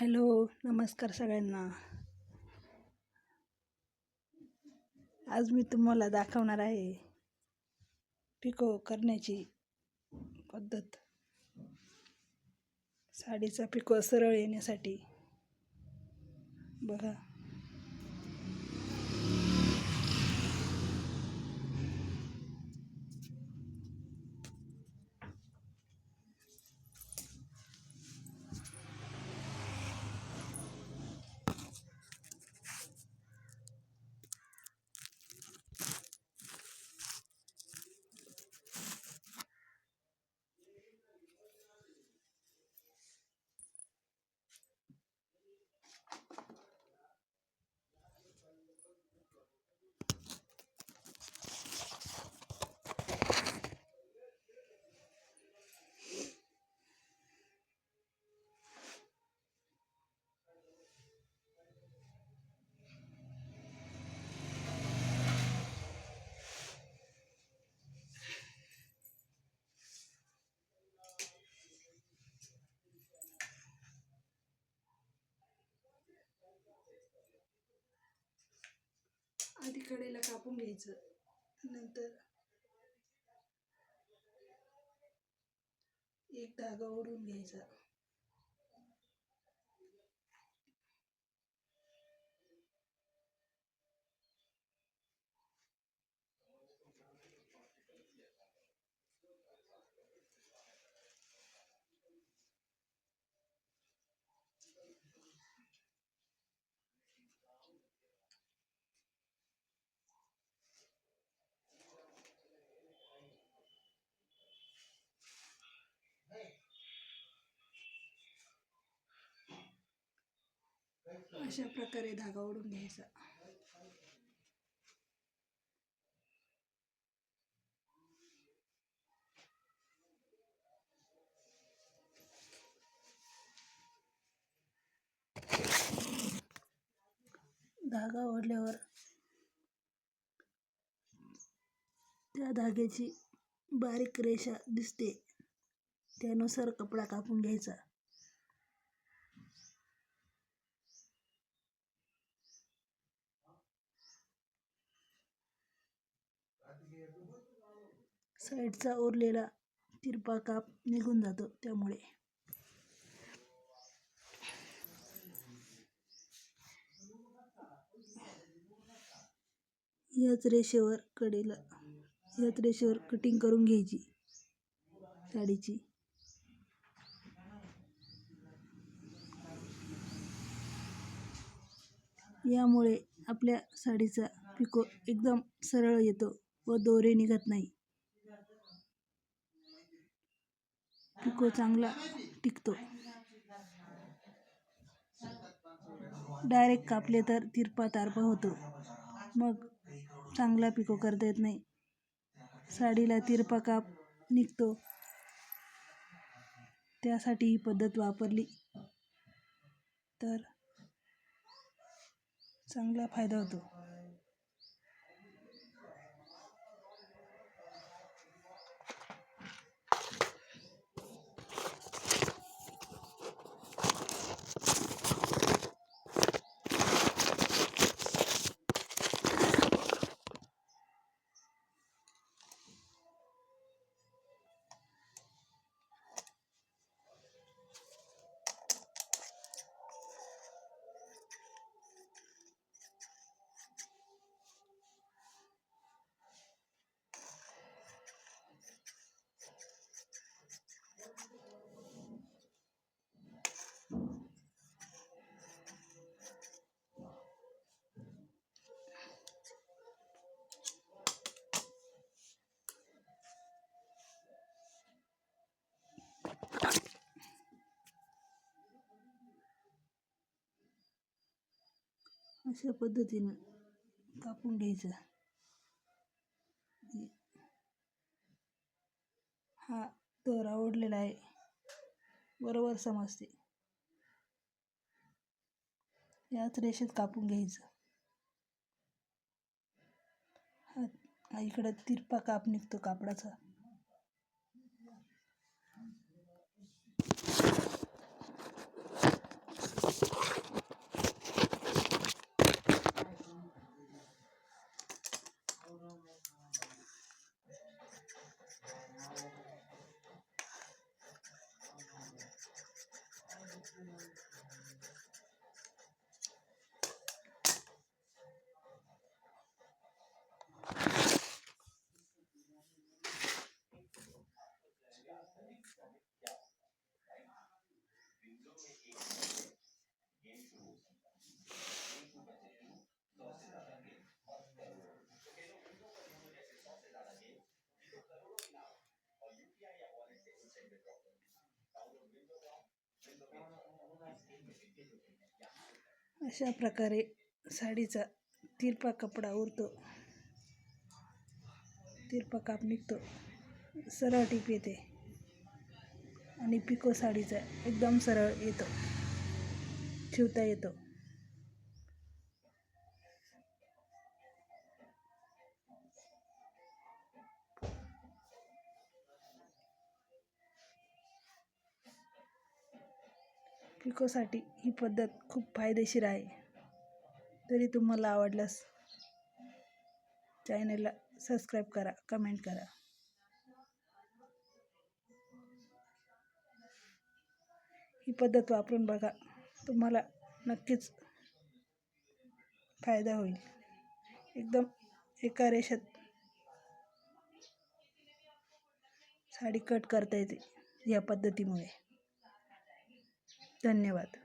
Hello नमस्कार सगळ्यांना. आज मी तुम्हाला दाखवणार आहे पिको करण्याची पद्धत. साडीचा पिको सरळ येण्यासाठी. बघा. आधी कडेला कापून घ्यायचं. नंतर एक धागा ओढून घ्यायचा. अशा प्रकारे धागा ओढून घ्यायचा. धागा ओढल्यावर त्या धाग्याची बारीक रेषा दिसते. त्यानुसार कपडा कापून घ्यायचा. साईडचा उरलेला तिरपा काप निघून जातो त्यामुळे. याच रेषेवर कडेला याच रेषेवर कटिंग करून घ्यायची साडीची. यामुळे आपल्या साडीचा पिको एकदम सरळ येतो. व दोरे निघत नाही. पिको चांगला टिकतो. डायरेक्ट कापले तर तिरपा तारपा होतो. मग चांगला पिको करता येत नाही. साडीला तिरपा काप निघतो. त्यासाठी ही पद्धत वापरली तर चांगला फायदा होतो. अशा पद्धतीनं कापून घ्यायचं. म्हणजे हा दोरा ओढलेला आहे. बरोबर समजते. याच रेषेत कापून घ्यायचं. हा हा इकडं तिरपा काप निघतो कापडाचा. 嗯。अशा प्रकारे साडीचा तिरपा कपडा उरतो. तिरपा काप निघतो. सरळ टीप येते. आणि पिको साडीचा एकदम सरळ येतो. शिवता येतो. पिकोसाठी ही पद्धत खूप फायदेशीर आहे. तरी तुम्हाला आवडल्यास चॅनलला सबस्क्राईब करा कमेंट करा. ही पद्धत वापरून बघा तुम्हाला नक्कीच फायदा होईल. एकदम एका रेषेत साडी कट करता येते या पद्धतीमुळे. धन्यवाद.